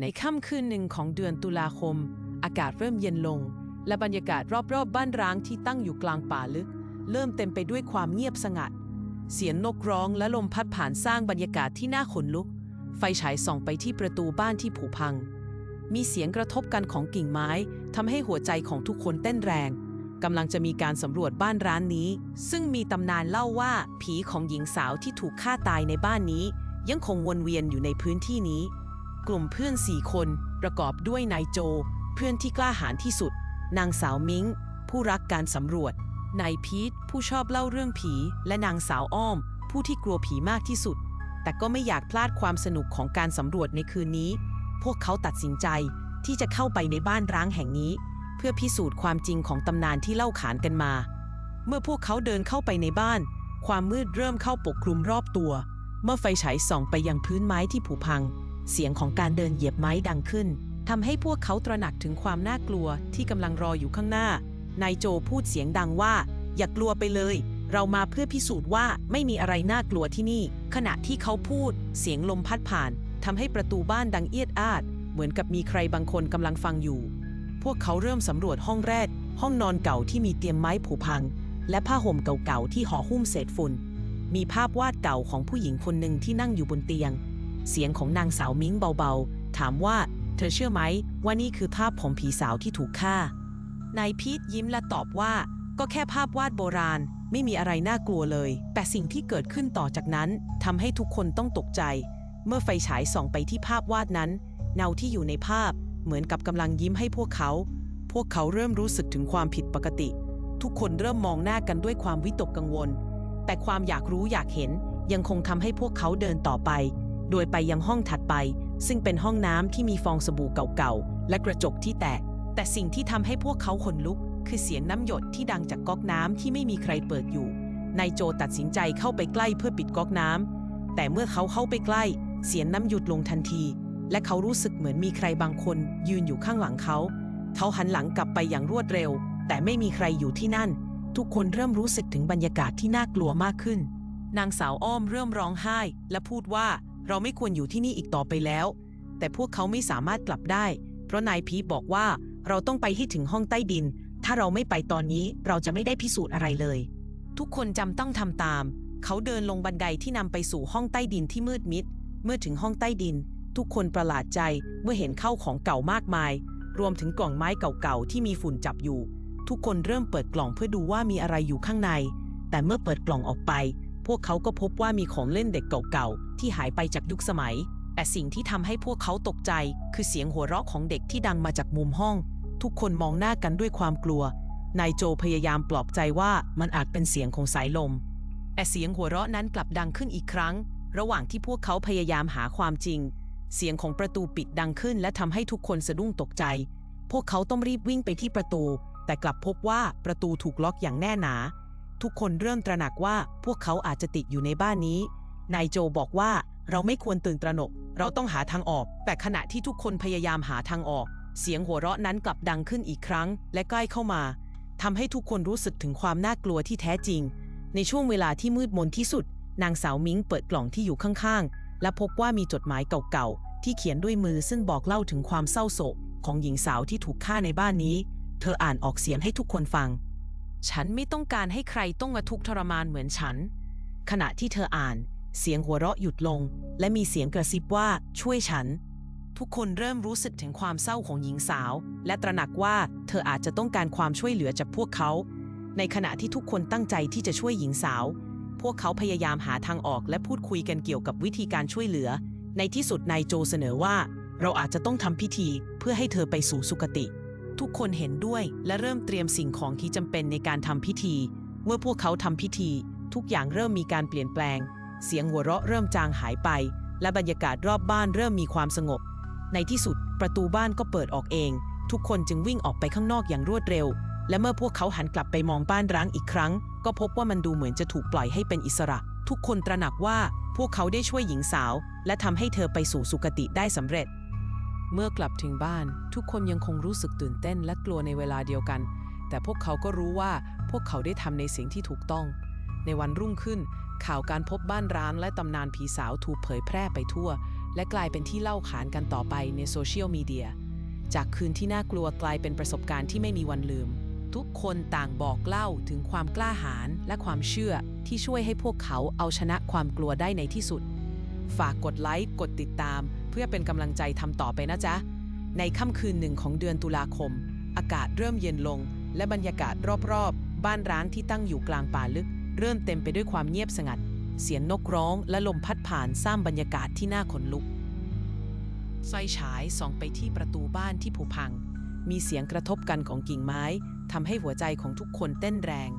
ในค่ำคืนหนึ่งของเดือนตุลาคม อากาศเริ่มเย็นลง และบรรยากาศรอบๆบบ้านร้างที่ตั้งอยู่กลางป่าลึก เริ่มเต็มไปด้วยความเงียบสงัด เสียงนกร้องและลมพัดผ่านสร้างบรรยากาศที่น่าขนลุก ไฟฉายส่องไปที่ประตูบ้านที่ผุพัง มีเสียงกระทบกันของกิ่งไม้ทำให้หัวใจของทุกคนเต้นแรงกำลังจะมีการสำรวจบ้านร้านนี้ ซึ่งมีตำนานเล่าว่าผีของหญิงสาวที่ถูกฆ่าตายในบ้านนี้ ยังคงวนเวียนอยู่ในพื้นที่นี้ กลุ่มเพื่อนสี่คน ประกอบด้วยนายโจ เพื่อนที่กล้าหาญที่สุด นางสาวมิงผู้รักการสำรวจ นายพีทผู้ชอบเล่าเรื่องผี และนางสาวอ้อม ผู้ที่กลัวผีมากที่สุด แต่ก็ไม่อยากพลาดความสนุกของการสำรวจในคืนนี้ พวกเขาตัดสินใจที่จะเข้าไปในบ้านร้างแห่งนี้ เพื่อพิสูจน์ความจริงของตำนานที่เล่าขานกันมา เมื่อพวกเขาเดินเข้าไปในบ้าน ความมืดเริ่มเข้าปกคลุมรอบตัว เมื่อไฟฉายส่องไปยังพื้นไม้ที่ผุพัง เสียงของการเดินเหยียบไม้ดังขึ้นทำให้พวกเขาตระหนักถึงความน่ากลัวที่กำลังรออยู่ข้างหน้า นายโจพูดเสียงดังว่า อย่ากลัวไปเลย เรามาเพื่อพิสูจน์ว่าไม่มีอะไรน่ากลัวที่นี่ ขณะที่เขาพูด เสียงลมพัดผ่านทำให้ประตูบ้านดังเอียดอาด เหมือนกับมีใครบางคนกำลังฟังอยู่ พวกเขาเริ่มสำรวจห้องแรก ห้องนอนเก่าที่มีเตียงไม้ผุพัง และผ้าห่มเก่าๆที่ห่อหุ้มเศษฝุ่น มีภาพวาดเก่าของผู้หญิงคนหนึ่งที่นั่งอยู่บนเตียง เสียงของนางสาวมิ้งเบาๆ ถามว่า เธอเชื่อไหมว่านี่คือภาพของผีสาวที่ถูกฆ่า นายพีทยิ้มและตอบว่า ก็แค่ภาพวาดโบราณ ไม่มีอะไรน่ากลัวเลย แต่สิ่งที่เกิดขึ้นต่อจากนั้นทำให้ทุกคนต้องตกใจ เมื่อไฟฉายส่องไปที่ภาพวาดนั้น เงาที่อยู่ในภาพ เหมือนกับกำลังยิ้มให้พวกเขา พวกเขาเริ่มรู้สึกถึงความผิดปกติ ทุกคนเริ่มมองหน้ากันด้วยความวิตกกังวล แต่ความอยากรู้อยากเห็นยังคงทำให้พวกเขาเดินต่อไป โดยไปยังห้องถัดไป ซึ่งเป็นห้องน้ำที่มีฟองสบู่เก่าๆ และกระจกที่แตก แต่สิ่งที่ทำให้พวกเขาขนลุก คือเสียงน้ำหยดที่ดังจากก๊อกน้ำที่ไม่มีใครเปิดอยู่ นายโจตัดสินใจเข้าไปใกล้เพื่อปิดก๊อกน้ำ แต่เมื่อเขาเข้าไปใกล้ เสียงน้ำหยุดลงทันที และเขารู้สึกเหมือนมีใครบางคน ยืนอยู่ข้างหลังเขา เขาหันหลังกลับไปอย่างรวดเร็ว แต่ไม่มีใครอยู่ที่นั่น ทุกคนเริ่มรู้สึกถึงบรรยากาศที่น่ากลัวมากขึ้น นางสาวอ้อมเริ่มร้องไห้ และพูดว่า เราไม่ควรอยู่ที่นี่อีกต่อไปแล้ว แต่พวกเขาไม่สามารถกลับได้ เพราะนายพีบอกว่าเราต้องไปให้ถึงห้องใต้ดิน ถ้าเราไม่ไปตอนนี้เราจะไม่ได้พิสูจน์อะไรเลย ทุกคนจำต้องทำตาม เขาเดินลงบันไดที่นำไปสู่ห้องใต้ดินที่มืดมิด เมื่อถึงห้องใต้ดิน ทุกคนประหลาดใจเมื่อเห็นเข้าของเก่ามากมาย รวมถึงกล่องไม้เก่าๆที่มีฝุ่นจับอยู่ ทุกคนเริ่มเปิดกล่องเพื่อดูว่ามีอะไรอยู่ข้างใน แต่เมื่อเปิดกล่องออกไป พวกเขาก็พบว่ามีของเล่นเด็กเก่าๆ ที่หายไปจากยุคสมัย แต่สิ่งที่ทำให้พวกเขาตกใจ คือเสียงหัวเราะของเด็กที่ดังมาจากมุมห้อง ทุกคนมองหน้ากันด้วยความกลัว นายโจพยายามปลอบใจว่ามันอาจเป็นเสียงของสายลม แต่เสียงหัวเราะนั้นกลับดังขึ้นอีกครั้ง ระหว่างที่พวกเขาพยายามหาความจริง เสียงของประตูปิดดังขึ้น และทำให้ทุกคนสะดุ้งตกใจ พวกเขาต้องรีบวิ่งไปที่ประตู แต่กลับพบว่าประตูถูกล็อกอย่างแน่หนา ทุกคนเริ่มตระหนักว่าพวกเขาอาจจะติดอยู่ในบ้านนี้ นายโจบอกว่าเราไม่ควรตื่นตระหนก เราต้องหาทางออก แต่ขณะที่ทุกคนพยายามหาทางออก เสียงหัวเราะนั้นกลับดังขึ้นอีกครั้ง และใกล้เข้ามาทำให้ทุกคนรู้สึกถึงความน่ากลัวที่แท้จริง ในช่วงเวลาที่มืดมนที่สุด นางสาวมิงเปิดกล่องที่อยู่ข้างๆ และพบว่ามีจดหมายเก่าๆ ที่เขียนด้วยมือซึ่งบอกเล่าถึงความเศร้าโศกของหญิงสาวที่ถูกฆ่าในบ้านนี้ เธออ่านออกเสียงให้ทุกคนฟัง ฉันไม่ต้องการให้ใครต้องมาทุกข์ทรมานเหมือนฉัน ขณะที่เธออ่าน เสียงหัวเราะหยุดลง และมีเสียงกระซิบว่าช่วยฉัน ทุกคนเริ่มรู้สึกถึงความเศร้าของหญิงสาว และตระหนักว่าเธออาจจะต้องการความช่วยเหลือจากพวกเขา ในขณะที่ทุกคนตั้งใจที่จะช่วยหญิงสาว พวกเขาพยายามหาทางออกและพูดคุยกันเกี่ยวกับวิธีการช่วยเหลือ ในที่สุดนายโจเสนอว่า เราอาจจะต้องทำพิธีเพื่อให้เธอไปสู่สุคติ ทุกคนเห็นด้วยและเริ่มเตรียมสิ่งของที่จำเป็นในการทำพิธี เมื่อพวกเขาทำพิธี ทุกอย่างเริ่มมีการเปลี่ยนแปลง เสียงหัวเราะเริ่มจางหายไป และบรรยากาศรอบบ้านเริ่มมีความสงบ ในที่สุด ประตูบ้านก็เปิดออกเอง ทุกคนจึงวิ่งออกไปข้างนอกอย่างรวดเร็ว และเมื่อพวกเขาหันกลับไปมองบ้านร้างอีกครั้ง ก็พบว่ามันดูเหมือนจะถูกปล่อยให้เป็นอิสระ ทุกคนตระหนักว่าพวกเขาได้ช่วยหญิงสาว และทำให้เธอไปสู่สุคติได้สำเร็จ เมื่อกลับถึงบ้าน ทุกคนยังคงรู้สึกตื่นเต้นและกลัวในเวลาเดียวกัน แต่พวกเขาก็รู้ว่าพวกเขาได้ทำในสิ่งที่ถูกต้อง ในวันรุ่งขึ้น ข่าวการพบบ้านร้างและตำนานผีสาวถูกเผยแพร่ไปทั่ว และกลายเป็นที่เล่าขานกันต่อไปในโซเชียลมีเดีย จากคืนที่น่ากลัวกลายเป็นประสบการณ์ที่ไม่มีวันลืม ทุกคนต่างบอกเล่าถึงความกล้าหาญและความเชื่อที่ช่วยให้พวกเขาเอาชนะความกลัวได้ในที่สุด ฝากกดไลค์ กดติดตาม เพื่อเป็นกำลังใจทำต่อไปนะจ๊ะ ในค่ำคืนหนึ่งของเดือนตุลาคม อากาศเริ่มเย็นลง และบรรยากาศรอบๆ บ้านร้างที่ตั้งอยู่กลางป่าลึก เริ่มเต็มไปด้วยความเงียบสงัด เสียงนกร้องและลมพัดผ่านสร้างบรรยากาศที่น่าขนลุกไฟฉายส่องไปที่ประตูบ้านที่ผุพัง มีเสียงกระทบกันของกิ่งไม้ทำให้หัวใจของทุกคนเต้นแรง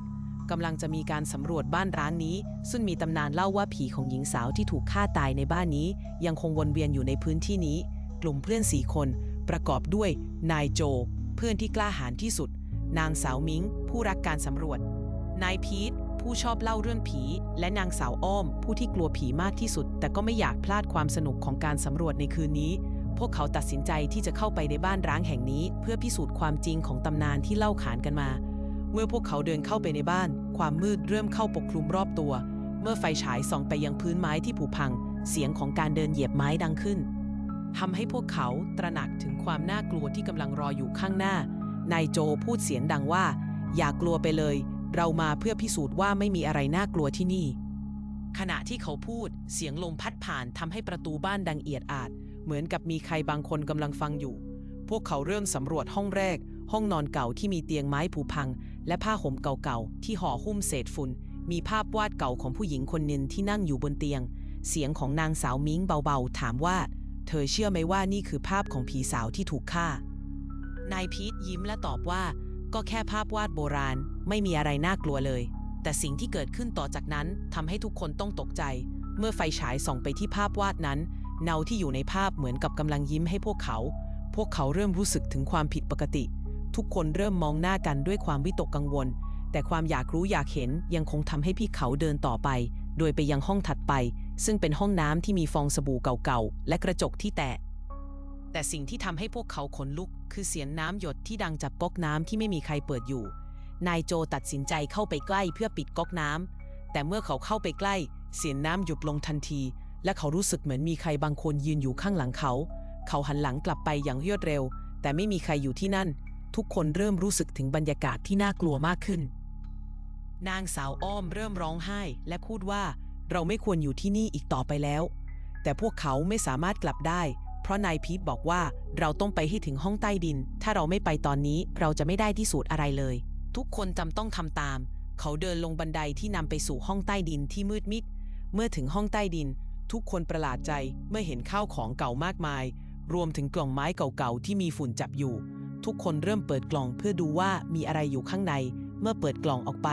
กำลังจะมีการสำรวจบ้านร้างนี้ ซึ่งมีตำนานเล่าว่าผีของหญิงสาวที่ถูกฆ่าตายในบ้านนี้ ยังคงวนเวียนอยู่ในพื้นที่นี้ กลุ่มเพื่อนสี่คน ประกอบด้วย นายโจ เพื่อนที่กล้าหาญที่สุด นางสาวมิง ผู้รักการสำรวจ นายพีทผู้ชอบเล่าเรื่องผี และนางสาวอ้อม ผู้ที่กลัวผีมากที่สุด แต่ก็ไม่อยากพลาดความสนุกของการสำรวจในคืนนี้ พวกเขาตัดสินใจที่จะเข้าไปในบ้านร้างแห่งนี้ เพื่อพิสูจน์ความจริงของตำนานที่เล่าขานกันมา มื่อพวกเขาเดินเข้าไปในบ้าน ความมืดเริ่มเข้าปกคลุมรอบตัว เมื่อไฟฉายส่องไปยังพื้นไม้ที่ผุพัง เสียงของการเดินเหยียบไม้ดังขึ้นทำให้พวกเขาตระหนักถึงความน่ากลัวที่กำลังรออยู่ข้างหน้านายโจพูดเสียงดังว่า อย่ากลัวไปเลย เรามาเพื่อพิสูจน์ว่าไม่มีอะไรน่ากลัวที่นี่ ขณะที่เขาพูดเสียงลมพัดผ่านทำให้ประตูบ้านดังเอียดอาด เหมือนกับมีใครบางคนกำลังฟังอยู่ พวกเขาเริ่มสำรวจห้องแรก ห้องนอนเก่าที่มีเตียงไม้ผุพัง และผ้าห่มเก่าๆ ที่ห่อหุ้มเศษฝุ่น มีภาพวาดเก่าของผู้หญิงคนหนึ่งที่นั่งอยู่บนเตียง เสียงของนางสาวมิงเบาๆ ถามว่า เธอเชื่อไหมว่านี่คือภาพของผีสาวที่ถูกฆ่า นายพีทยิ้มและตอบว่า ก็แค่ภาพวาดโบราณ ไม่มีอะไรน่ากลัวเลย แต่สิ่งที่เกิดขึ้นต่อจากนั้นทำให้ทุกคนต้องตกใจ เมื่อไฟฉายส่องไปที่ภาพวาดนั้นเงาที่อยู่ในภาพเหมือนกับกำลังยิ้มให้พวกเขา พวกเขาเริ่มรู้สึกถึงความผิดปกติ ทุกคนเริ่มมองหน้ากันด้วยความวิตกกังวล แต่ความอยากรู้อยากเห็นยังคงทำให้พี่เขาเดินต่อไป โดยไปยังห้องถัดไป ซึ่งเป็นห้องน้ำที่มีฟองสบู่เก่าๆ และกระจกที่แตก แต่สิ่งที่ทำให้พวกเขาขนลุก คือเสียงน้ำหยดที่ดังจากก๊อกน้ำที่ไม่มีใครเปิดอยู่ นายโจตัดสินใจเข้าไปใกล้เพื่อปิดก๊อกน้ำแต่เมื่อเขาเข้าไปใกล้ เสียงน้ำหยุดลงทันที และเขารู้สึกเหมือนมีใครบางคนยืนอยู่ข้างหลังเขา เขาหันหลังกลับไปอย่างรวดเร็ว แต่ไม่มีใครอยู่ที่นั่น ทุกคนเริ่มรู้สึกถึงบรรยากาศที่น่ากลัวมากขึ้น นางสาวอ้อมเริ่มร้องไห้และพูดว่าเราไม่ควรอยู่ที่นี่อีกต่อไปแล้ว แต่พวกเขาไม่สามารถกลับได้ เพราะนายพีทบอกว่าเราต้องไปให้ถึงห้องใต้ดิน ถ้าเราไม่ไปตอนนี้เราจะไม่ได้ที่สูตรอะไรเลย ทุกคนจำต้องทำตาม เขาเดินลงบันไดที่นำไปสู่ห้องใต้ดินที่มืดมิด เมื่อถึงห้องใต้ดิน ทุกคนประหลาดใจเมื่อเห็นข้าวของเก่ามากมาย รวมถึงกล่องไม้เก่าๆที่มีฝุ่นจับอยู่ ทุกคนเริ่มเปิดกล่องเพื่อดูว่ามีอะไรอยู่ข้างใน เมื่อเปิดกล่องออกไป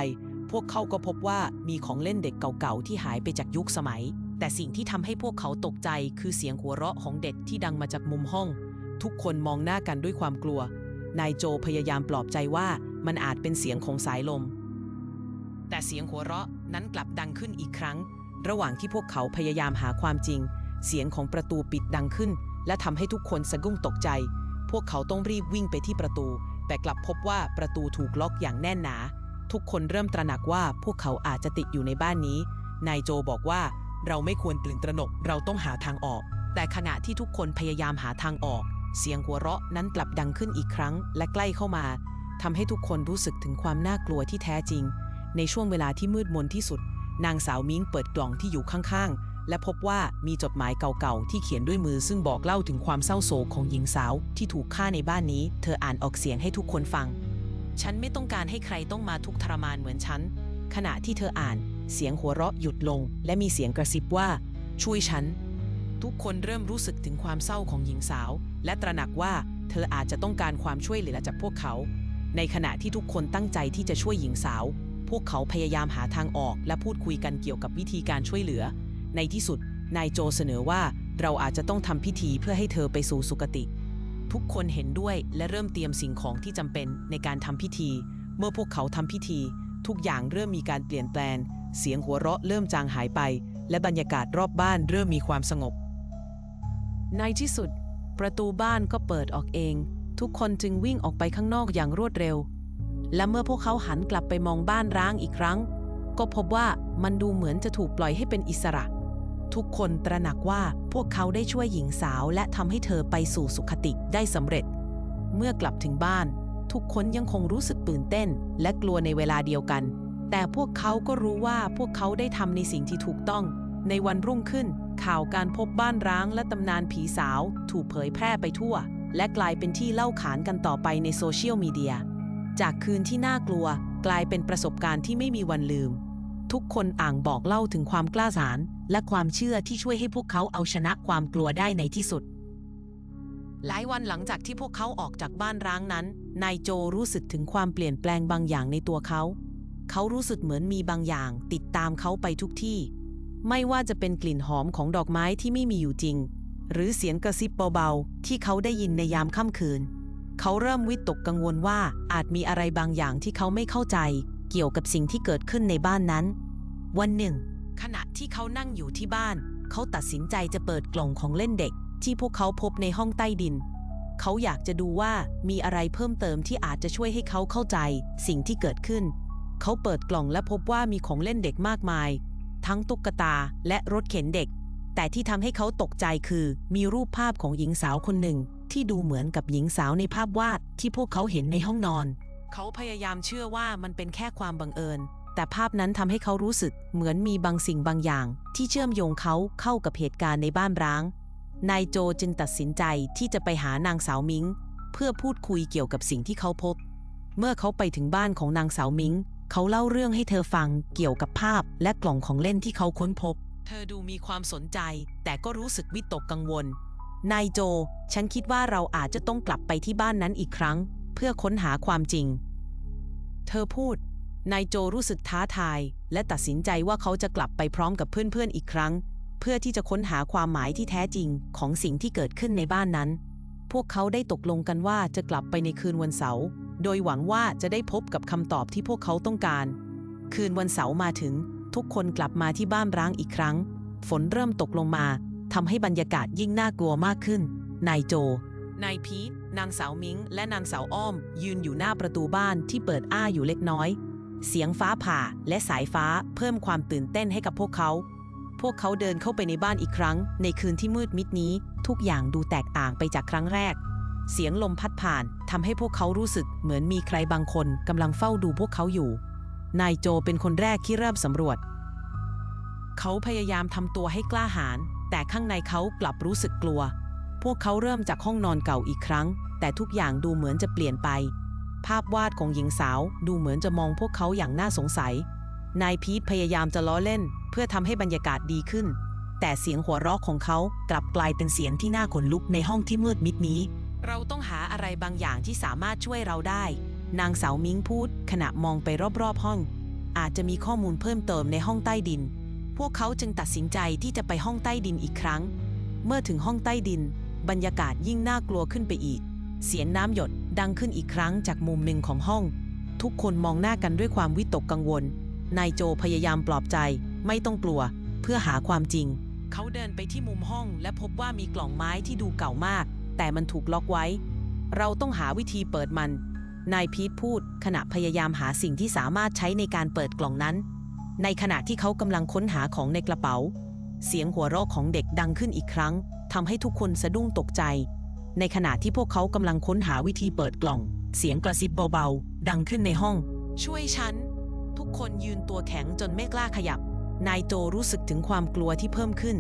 พวกเขาก็พบว่ามีของเล่นเด็กเก่าๆที่หายไปจากยุคสมัย แต่สิ่งที่ทำให้พวกเขาตกใจคือเสียงหัวเราะของเด็กที่ดังมาจากมุมห้อง ทุกคนมองหน้ากันด้วยความกลัว นายโจพยายามปลอบใจว่ามันอาจเป็นเสียงของสายลม แต่เสียงหัวเราะนั้นกลับดังขึ้นอีกครั้ง ระหว่างที่พวกเขาพยายามหาความจริง เสียงของประตูปิดดังขึ้น และทำให้ทุกคนสะดุ้งตกใจ วกเขาต้องรีบวิ่งไปที่ประตู แต่กลับพบว่าประตูถูกล็อกอย่างแน่นหนา ทุกคนเริ่มตระหนักว่าพวกเขาอาจจะติดอยู่ในบ้านนี้ นายโจบอกว่าเราไม่ควรตื่นตระหนก เราต้องหาทางออก แต่ขณะที่ทุกคนพยายามหาทางออก เสียงหัวเราะนั้นกลับดังขึ้นอีกครั้ง และใกล้เข้ามาทำให้ทุกคนรู้สึกถึงความน่ากลัวที่แท้จริง ในช่วงเวลาที่มืดมนที่สุด นางสาวมิ้งเปิดกล่องที่อยู่ข้างๆ และพบว่ามีจดหมายเก่าๆ ที่เขียนด้วยมือซึ่งบอกเล่าถึงความเศร้าโศกของหญิงสาว ที่ถูกฆ่าในบ้านนี้ เธออ่านออกเสียงให้ทุกคนฟัง ฉันไม่ต้องการให้ใครต้องมาทุกข์ทรมานเหมือนฉัน ขณะที่เธออ่าน เสียงหัวเราะหยุดลง และมีเสียงกระซิบว่า ช่วยฉัน ทุกคนเริ่มรู้สึกถึงความเศร้าของหญิงสาว และตระหนักว่าเธออาจจะต้องการความช่วยเหลือจากพวกเขา ในขณะที่ทุกคนตั้งใจที่จะช่วยหญิงสาว พวกเขาพยายามหาทางออก และพูดคุยกันเกี่ยวกับวิธีการช่วยเหลือ ในที่สุด นายโจเสนอว่าเราอาจจะต้องทำพิธีเพื่อให้เธอไปสู่สุคติ ทุกคนเห็นด้วยและเริ่มเตรียมสิ่งของที่จำเป็นในการทำพิธี เมื่อพวกเขาทำพิธี ทุกอย่างเริ่มมีการเปลี่ยนแปลง เสียงหัวเราะเริ่มจางหายไป และบรรยากาศรอบบ้านเริ่มมีความสงบ ในที่สุด ประตูบ้านก็เปิดออกเอง ทุกคนจึงวิ่งออกไปข้างนอกอย่างรวดเร็ว และเมื่อพวกเขาหันกลับไปมองบ้านร้างอีกครั้ง ก็พบว่ามันดูเหมือนจะถูกปล่อยให้เป็นอิสระ ทุกคนตระหนักว่าพวกเขาได้ช่วยหญิงสาวและทำให้เธอไปสู่สุขติได้สำเร็จ เมื่อกลับถึงบ้าน ทุกคนยังคงรู้สึกตื่นเต้น และกลัวในเวลาเดียวกัน แต่พวกเขาก็รู้ว่าพวกเขาได้ทำในสิ่งที่ถูกต้อง ในวันรุ่งขึ้น ข่าวการพบบ้านร้างและตำนานผีสาว ถูกเผยแพร่ไปทั่ว และกลายเป็นที่เล่าขานกันต่อไปในโซเชียลมีเดียจากคืนที่น่ากลัวกลายเป็นประสบการณ์ที่ไม่มีวันลืม ทุกคนอ่างบอกเล่าถึงความกล้าหาญและความเชื่อที่ช่วยให้พวกเขาเอาชนะความกลัวได้ในที่สุด หลายวันหลังจากที่พวกเขาออกจากบ้านร้างนั้น นายโจรู้สึกถึงความเปลี่ยนแปลงบางอย่างในตัวเขา เขารู้สึกเหมือนมีบางอย่าง ติดตามเขาไปทุกที่ ไม่ว่าจะเป็นกลิ่นหอมของดอกไม้ที่ไม่มีอยู่จริง หรือเสียงกระซิบเบาๆ ที่เขาได้ยินในยามค่ำคืน เขาเริ่มวิตกกังวลว่าอาจมีอะไรบางอย่างที่เขาไม่เข้าใจเกี่ยวกับสิ่งที่เกิดขึ้นในบ้านนั้น วันหนึ่ง ขณะที่เขานั่งอยู่ที่บ้าน เขาตัดสินใจจะเปิดกล่องของเล่นเด็ก ที่พวกเขาพบในห้องใต้ดิน เขาอยากจะดูว่ามีอะไรเพิ่มเติมที่อาจจะช่วยให้เขาเข้าใจ สิ่งที่เกิดขึ้น เขาเปิดกล่องและพบว่ามีของเล่นเด็กมากมาย ทั้งตุ๊กตาและรถเข็นเด็ก แต่ที่ทำให้เขาตกใจคือมีรูปภาพของหญิงสาวคนหนึ่ง ที่ดูเหมือนกับหญิงสาวในภาพวาดที่พวกเขาเห็นในห้องนอน เขาพยายามเชื่อว่ามันเป็นแค่ความบังเอิญ แต่ภาพนั้นทำให้เขารู้สึกเหมือนมีบางสิ่งบางอย่าง ที่เชื่อมโยงเขาเข้ากับเหตุการณ์ในบ้านร้าง นายโจจึงตัดสินใจที่จะไปหานางสาวมิง เพื่อพูดคุยเกี่ยวกับสิ่งที่เขาพบ เมื่อเขาไปถึงบ้านของนางสาวมิง เขาเล่าเรื่องให้เธอฟังเกี่ยวกับภาพและกล่องของเล่นที่เขาค้นพบ เธอดูมีความสนใจ แต่ก็รู้สึกวิตกกังวล นายโจ ฉันคิดว่าเราอาจจะต้องกลับไปที่บ้านนั้นอีกครั้ง เพื่อค้นหาความจริง เธอพูด นายโจรู้สึกท้าทาย และตัดสินใจว่าเขาจะกลับไปพร้อมกับเพื่อนๆอีกครั้ง เพื่อที่จะค้นหาความหมายที่แท้จริงของสิ่งที่เกิดขึ้นในบ้านนั้น พวกเขาได้ตกลงกันว่าจะกลับไปในคืนวันเสาร์โดยหวังว่าจะได้พบกับคำตอบที่พวกเขาต้องการ คืนวันเสาร์มาถึง ทุกคนกลับมาที่บ้านร้างอีกครั้ง ฝนเริ่มตกลงมาทำให้บรรยากาศยิ่งน่ากลัวมากขึ้น นายโจ นายพีทนางสาวมิง และนางสาวอ้อม ยืนอยู่หน้าประตูบ้านที่เปิดอ้าอยู่เล็กน้อย เสียงฟ้าผ่าและสายฟ้าเพิ่มความตื่นเต้นให้กับพวกเขา พวกเขาเดินเข้าไปในบ้านอีกครั้ง ในคืนที่มืดมิดนี้ ทุกอย่างดูแตกต่างไปจากครั้งแรก เสียงลมพัดผ่านทำให้พวกเขารู้สึกเหมือนมีใครบางคนกำลังเฝ้าดูพวกเขาอยู่ นายโจเป็นคนแรกที่เริ่มสำรวจ เขาพยายามทำตัวให้กล้าหาญแต่ข้างในเขากลับรู้สึกกลัว พวกเขาเริ่มจากห้องนอนเก่าอีกครั้ง แต่ทุกอย่างดูเหมือนจะเปลี่ยนไป ภาพวาดของหญิงสาวดูเหมือนจะมองพวกเขาอย่างน่าสงสัย นายพีทพยายามจะล้อเล่น เพื่อทำให้บรรยากาศดีขึ้น แต่เสียงหัวเราะของเขากลับกลายเป็นเสียงที่น่าขนลุกในห้องที่มืดมิดนี้ เราต้องหาอะไรบางอย่างที่สามารถช่วยเราได้ นางสาวมิงพูด ขณะมองไปรอบๆห้อง อาจจะมีข้อมูลเพิ่มเติมในห้องใต้ดิน พวกเขาจึงตัดสินใจที่จะไปห้องใต้ดินอีกครั้ง เมื่อถึงห้องใต้ดิน บรรยากาศยิ่งน่ากลัวขึ้นไปอีก เสียงน้ำหยด ดังขึ้นอีกครั้งจากมุมหนึ่งของห้อง ทุกคนมองหน้ากันด้วยความวิตกกังวล นายโจพยายามปลอบใจ ไม่ต้องกลัว เพื่อหาความจริง เขาเดินไปที่มุมห้องและพบว่ามีกล่องไม้ที่ดูเก่ามาก แต่มันถูกล็อกไว้ เราต้องหาวิธีเปิดมัน นายพีทพูด ขณะพยายามหาสิ่งที่สามารถใช้ในการเปิดกล่องนั้น ในขณะที่เขากำลังค้นหาของในกระเป๋า เสียงหัวเราะของเด็กดังขึ้นอีกครั้งทำให้ทุกคนสะดุ้งตกใจ ในขณะที่พวกเขากำลังค้นหาวิธีเปิดกล่อง เสียงกระซิบเบาๆ ดังขึ้นในห้อง ช่วยฉัน ทุกคนยืนตัวแข็งจนไม่กล้าขยับ นายโจรู้สึกถึงความกลัวที่เพิ่มขึ้น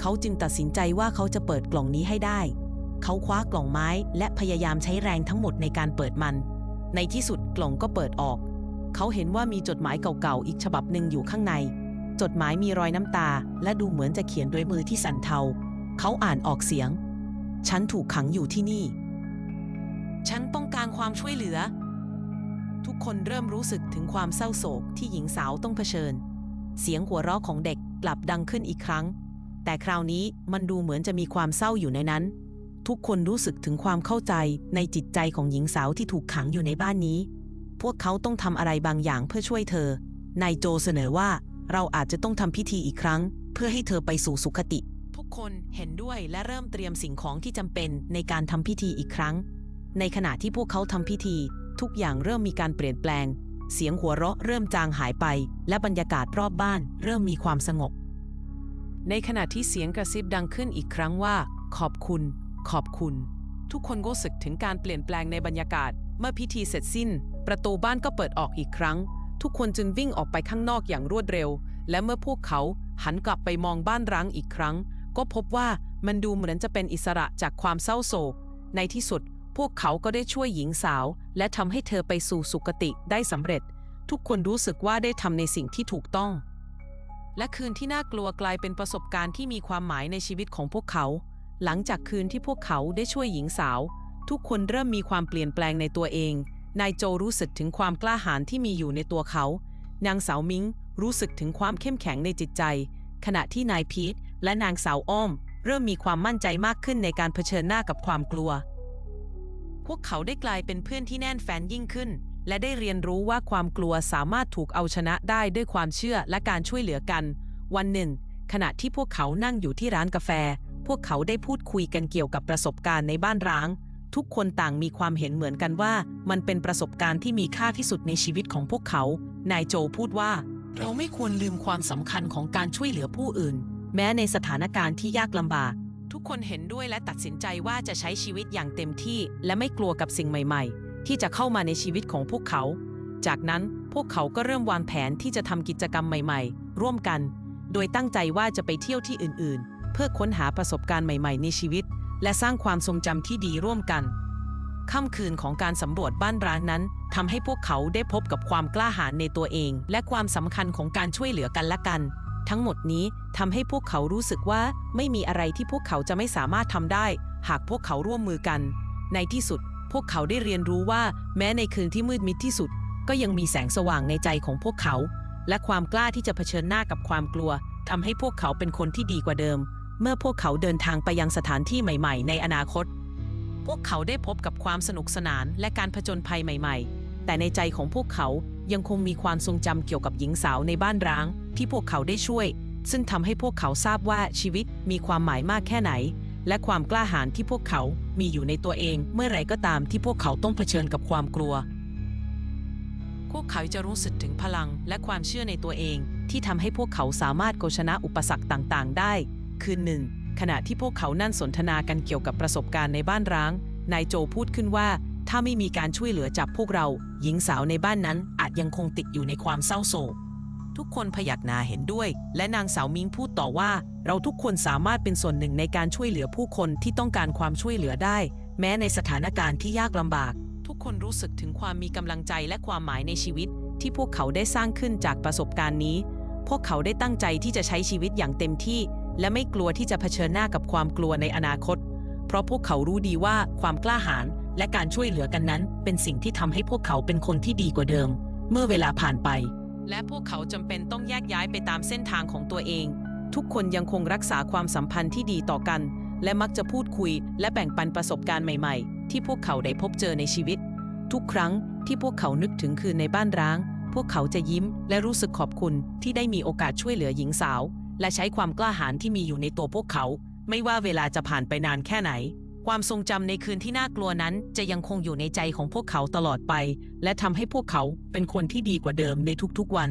เขาจึงตัดสินใจว่าเขาจะเปิดกล่องนี้ให้ได้ เขาคว้ากล่องไม้และพยายามใช้แรงทั้งหมดในการเปิดมัน ในที่สุดกล่องก็เปิดออก เขาเห็นว่ามีจดหมายเก่าๆอีกฉบับหนึ่งอยู่ข้างใน จดหมายมีรอยน้ำตา และดูเหมือนจะเขียนด้วยมือที่สั่นเทา เขาอ่านออกเสียง ฉันถูกขังอยู่ที่นี่ ฉันต้องการความช่วยเหลือ ทุกคนเริ่มรู้สึกถึงความเศร้าโศกที่หญิงสาวต้องเผชิญ เสียงหัวเราะของเด็กกลับดังขึ้นอีกครั้ง แต่คราวนี้มันดูเหมือนจะมีความเศร้าอยู่ในนั้น ทุกคนรู้สึกถึงความเข้าใจในจิตใจของหญิงสาวที่ถูกขังอยู่ในบ้านนี้ พวกเขาต้องทำอะไรบางอย่างเพื่อช่วยเธอนายโจเสนอว่าเราอาจจะต้องทำพิธีอีกครั้ง เพื่อให้เธอไปสู่สุคติ คนเห็นด้วยและเริ่มเตรียมสิ่งของที่จำเป็นในการทำพิธีอีกครั้ง ในขณะที่พวกเขาทำพิธี ทุกอย่างเริ่มมีการเปลี่ยนแปลง เสียงหัวเราะเริ่มจางหายไป และบรรยากาศรอบบ้าน เริ่มมีความสงบ ในขณะที่เสียงกระซิบดังขึ้นอีกครั้งว่า ขอบคุณ ขอบคุณ ทุกคนรู้สึกถึงการเปลี่ยนแปลงในบรรยากาศ เมื่อพิธีเสร็จสิ้น ประตูบ้านก็เปิดออกอีกครั้ง ทุกคนจึงวิ่งออกไปข้างนอกอย่างรวดเร็ว และเมื่อพวกเขาหันกลับไปมองบ้านร้างอีกครั้ง ก็พบว่ามันดูเหมือนจะเป็นอิสระจากความเศร้าโศก ในที่สุดพวกเขาก็ได้ช่วยหญิงสาว และทำให้เธอไปสู่สุคติได้สำเร็จ ทุกคนรู้สึกว่าได้ทำในสิ่งที่ถูกต้อง และคืนที่น่ากลัวกลายเป็นประสบการณ์ที่มีความหมายในชีวิตของพวกเขา หลังจากคืนที่พวกเขาได้ช่วยหญิงสาว ทุกคนเริ่มมีความเปลี่ยนแปลงในตัวเอง นายโจรู้สึกถึงความกล้าหาญที่มีอยู่ในตัวเขา นางสาวมิงรู้สึกถึงความเข้มแข็งในจิตใจ ขณะที่นายพีท และนางสาวอ้อม เริ่มมีความมั่นใจมากขึ้นในการเผชิญหน้ากับความกลัว พวกเขาได้กลายเป็นเพื่อนที่แน่นแฟนยิ่งขึ้น และได้เรียนรู้ว่าความกลัวสามารถถูกเอาชนะได้ด้วยความเชื่อและการช่วยเหลือกัน วันหนึ่ง ขณะที่พวกเขานั่งอยู่ที่ร้านกาแฟ พวกเขาได้พูดคุยกันเกี่ยวกับประสบการณ์ในบ้านร้าง ทุกคนต่างมีความเห็นเหมือนกันว่า มันเป็นประสบการณ์ที่มีค่าที่สุดในชีวิตของพวกเขา นายโจพูดว่าเราไม่ควรลืมความสำคัญของการช่วยเหลือผู้อื่น แม้ในสถานการณ์ที่ยากลำบาก ทุกคนเห็นด้วยและตัดสินใจว่าจะใช้ชีวิตอย่างเต็มที่ และไม่กลัวกับสิ่งใหม่ ๆ ที่จะเข้ามาในชีวิตของพวกเขา จากนั้นพวกเขาก็เริ่มวางแผนที่จะทำกิจกรรมใหม่ ๆ ร่วมกัน โดยตั้งใจว่าจะไปเที่ยวที่อื่น ๆ เพื่อค้นหาประสบการณ์ใหม่ ๆ ในชีวิต และสร้างความทรงจำที่ดีร่วมกันค่ำคืนของการสำรวจบ้านร้างนั้นทำให้พวกเขาได้พบกับความกล้าหาญในตัวเอง และความสำคัญของการช่วยเหลือกันและกัน ทั้งหมดนี้ทำให้พวกเขารู้สึกว่าไม่มีอะไรที่พวกเขาจะไม่สามารถทำได้ หากพวกเขาร่วมมือกัน ในที่สุด พวกเขาได้เรียนรู้ว่า แม้ในคืนที่มืดมิดที่สุด ก็ยังมีแสงสว่างในใจของพวกเขา และความกล้าที่จะเผชิญหน้ากับความกลัวทำให้พวกเขาเป็นคนที่ดีกว่าเดิม เมื่อพวกเขาเดินทางไปยังสถานที่ใหม่ ๆ ในอนาคต พวกเขาได้พบกับความสนุกสนานและการผจญภัยใหม่ ๆ แต่ในใจของพวกเขา ยังคงมีความทรงจำเกี่ยวกับหญิงสาวในบ้านร้าง ที่พวกเขาได้ช่วย ซึ่งทำให้พวกเขาทราบว่าชีวิตมีความหมายมากแค่ไหน และความกล้าหาญที่พวกเขามีอยู่ในตัวเอง เมื่อไรก็ตามที่พวกเขาต้องเผชิญกับความกลัว พวกเขาจะรู้สึกถึงพลังและความเชื่อในตัวเอง ที่ทำให้พวกเขาสามารถเอาชนะอุปสรรคต่างๆ ได้ คืนหนึ่ง ขณะที่พวกเขานั่นสนทนากันเกี่ยวกับประสบการณ์ในบ้านร้างนายโจพูดขึ้นว่า ถ้าไม่มีการช่วยเหลือจากพวกเรา หญิงสาวในบ้านนั้นอาจยังคงติดอยู่ในความเศร้าโศก ทุกคนพยักหน้าเห็นด้วย และนางสาวมิงพูดต่อว่า เราทุกคนสามารถเป็นส่วนหนึ่งในการช่วยเหลือผู้คนที่ต้องการความช่วยเหลือได้ แม้ในสถานการณ์ที่ยากลำบาก ทุกคนรู้สึกถึงความมีกำลังใจและความหมายในชีวิต ที่พวกเขาได้สร้างขึ้นจากประสบการณ์นี้ พวกเขาได้ตั้งใจที่จะใช้ชีวิตอย่างเต็มที่ และไม่กลัวที่จะเผชิญหน้ากับความกลัวในอนาคต เพราะพวกเขารู้ดีว่าความกล้าหาญ และการช่วยเหลือกันนั้น เป็นสิ่งที่ทำให้พวกเขาเป็นคนที่ดีกว่าเดิม เมื่อเวลาผ่านไป และพวกเขาจำเป็นต้องแยกย้ายไปตามเส้นทางของตัวเอง ทุกคนยังคงรักษาความสัมพันธ์ที่ดีต่อกัน และมักจะพูดคุย และแบ่งปันประสบการณ์ใหม่ๆ ที่พวกเขาได้พบเจอในชีวิต ทุกครั้งที่พวกเขานึกถึงคืนในบ้านร้าง พวกเขาจะยิ้ม และรู้สึกขอบคุณที่ได้มีโอกาสช่วยเหลือหญิงสาว และใช้ความกล้าหาญที่มีอยู่ในตัวพวกเขา ไม่ว่าเวลาจะผ่านไปนานแค่ไหน ความทรงจำในคืนที่น่ากลัวนั้น จะยังคงอยู่ในใจของพวกเขาตลอดไป และทำให้พวกเขาเป็นคนที่ดีกว่าเดิมในทุกๆวัน